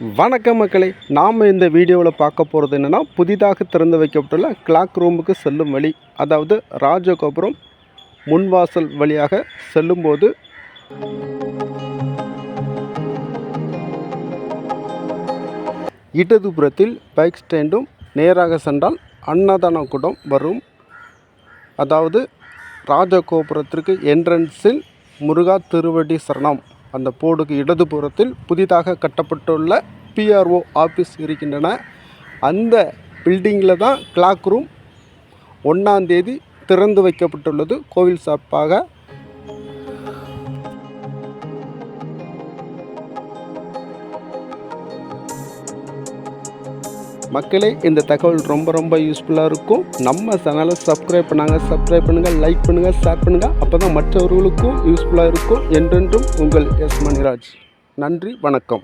வணக்கம் மக்களை நாம் இந்த வீடியோவில் பார்க்க போகிறது என்னென்னா புதிதாக திறந்து வைக்கப்பட்டுள்ள கிளாக் ரூமுக்கு செல்லும் வழி அதாவது ராஜகோபுரம் முன்வாசல் வழியாக செல்லும்போது இடதுபுறத்தில் பைக் ஸ்டாண்டும் நேராக சென்றால் அன்னதான கூடம் வரும். அதாவது ராஜகோபுரத்திற்கு என்ட்ரன்ஸில் முருகா திருவடி சரணம். அந்த போர்டுக்கு இடதுபுறத்தில் புதிதாக கட்டப்பட்டுள்ள பிஆர்ஓ ஆஃபீஸ் இருக்கின்றன. அந்த பில்டிங்கில் தான் கிளாக் ரூம் ஒன்றாந்தேதி திறந்து வைக்கப்பட்டுள்ளது. கோவில் சார்பாக மக்களே இந்த தகவல் ரொம்ப ரொம்ப யூஸ்ஃபுல்லாக இருக்கும். நம்ம சேனலை சப்ஸ்கிரைப் பண்ணாங்க சப்ஸ்கிரைப் பண்ணுங்கள் லைக் பண்ணுங்கள் ஷேர் பண்ணுங்கள் அப்போ தான் மற்றவர்களுக்கும் யூஸ்ஃபுல்லாக இருக்கும். என்றென்றும் உங்கள் எஸ் மணிராஜ். நன்றி வணக்கம்.